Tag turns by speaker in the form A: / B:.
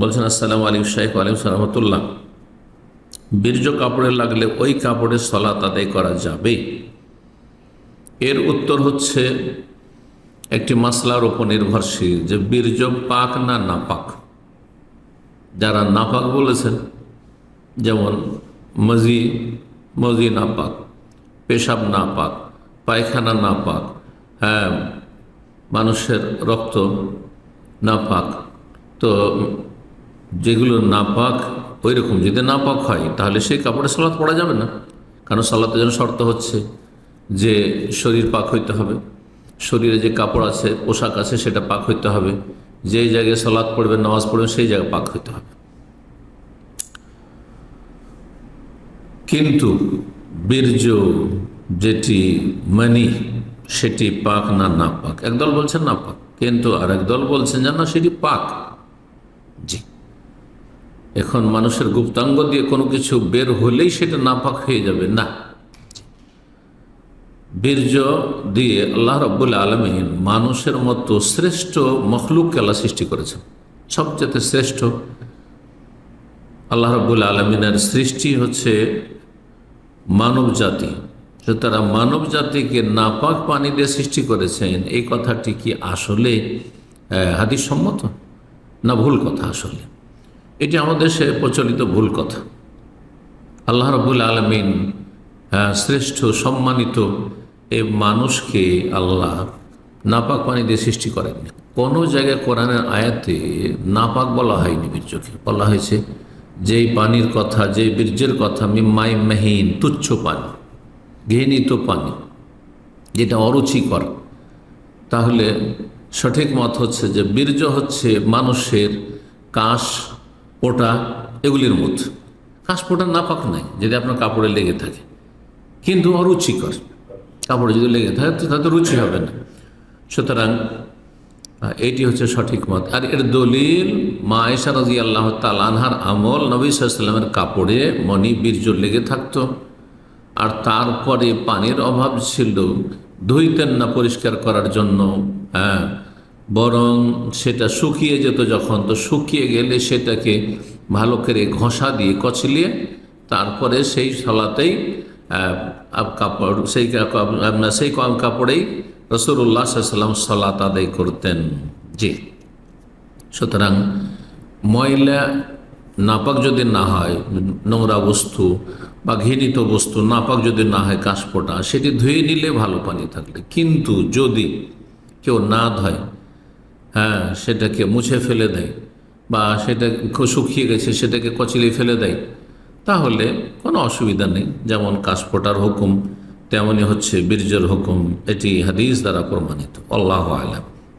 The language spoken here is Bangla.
A: বলছেন, আসসালামু আলিম শাইখ আলিম সালামতুল্লাহ বীর্য কাপড়ে লাগলে ওই কাপড়ে সলাত আদায় করা যাবে। এর উত্তর হচ্ছে একটি মাসলার উপর নির্ভরশীল, যে বীর্য পাক না নাপাক। যারা নাপাক বলেছেন, যেমন মজি মজি নাপাক, পেশাব নাপাক, পায়খানা নাপাক হ্যাঁ মানুষের রক্ত নাপাক, তো যেগুলো নাপাক ওই রকম যদি নাপাক হয়, তাহলে সেই কাপড়ে সালাত পড়া যাবে না। কারণ সালাতের জন্য শর্ত হচ্ছে যে শরীর পাক হইতে হবে। শরীরে যে কাপড় আছে, পোশাক আছে, সেটা পাক হইতে হবে। যেই জায়গায় সালাদ পড়বে নামাজ পড়বে সেই জায়গায় পাক হইতে হবে। কিন্তু বীর্য যেটি মানি, সেটি পাক না না পাক একদল বলছেন না পাক কিন্তু আর দল বলছেন যে না, সেটি পাক। এখন মানুষের গুপ্তাঙ্গ দিয়ে কোনো কিছু বের হলেই সেটা নাপাক হয়ে যাবে, না। বীর্য দিয়ে আল্লাহ রব্বুল আলমিন মানুষের মতো শ্রেষ্ঠ মখলুক আল্লাহ সৃষ্টি করেছেন। সবচেয়ে শ্রেষ্ঠ আল্লাহ রব্বুল আলমিনের সৃষ্টি হচ্ছে মানব জাতি। সুতরাং মানব জাতিকে নাপাক পানি দিয়ে সৃষ্টি করেছেন, এই কথাটি কি আসলে হাদিস সম্মত না ভুল কথা আসলে? এটি আমাদের দেশে প্রচলিত ভুল কথা। আল্লাহ রবুল আলমিন শ্রেষ্ঠ, সম্মানিত এ মানুষকে আল্লাহ নাপাক পানি দিয়ে সৃষ্টি করেননি। কোনো জায়গায় কোরআনের আয়াতে নাপাক বলা হয়নি বীর্যকে বলা হয়েছে, যেই পানির কথা, যেই বীর্যের কথা, মিম্মাই মেহিন, তুচ্ছ পানি, ঘৃণিত পানি, যেটা অরুচিকর, তাহলে সঠিক মত হচ্ছে যে বীর্য হচ্ছে মানুষের কাশ পোটা এগুলির মধ্যে পোটা নাপাক নাই, যদি আপনার কাপড়ে লেগে থাকে। কিন্তু অরুচিকর। কাপড়ে যদি লেগে থাকে, তো তাতে রুচি হবে না। সুতরাং এটি হচ্ছে সঠিক মত। আর এর দলিল, মা আয়সা রাজি আল্লাহ তালানহার আমল নবী সাল্লামের কাপড়ে মনি বীর্য লেগে থাকতো। আর তারপরে পানির অভাব ছিল, ধুইতেন না পরিষ্কার করার জন্য হ্যাঁ। বরং সেটা শুকিয়ে যেত যখন, তো শুকিয়ে গেলে সেটাকে ভালো করে ঘষা দিয়ে কচলিয়ে তারপরে সেই সলাতেই কাপড়, সেই সেই কম কাপড়েই রসুল্লাহ সাল্লাম সলাত আদায় করতেন। জি। সুতরাং ময়লা নাপাক যদি না হয়, নোংরা বস্তু বা ঘৃণিত বস্তু নাপাক যদি না হয় কাশপোটা সেটি ধুয়ে নিলে ভালো পানি থাকলে। কিন্তু যদি কেউ না ধয় হ্যাঁ সেটাকে মুছে ফেলে দেয় বা সেটা শুকিয়ে গেছে, সেটাকে কচিলে ফেলে দেয়। তাহলে কোনো অসুবিধা নেই, যেমন কাশফোটার হুকুম তেমনই হচ্ছে বীর্যের হুকুম, এটি হাদিস দ্বারা প্রমাণিত। আল্লাহ আলাম।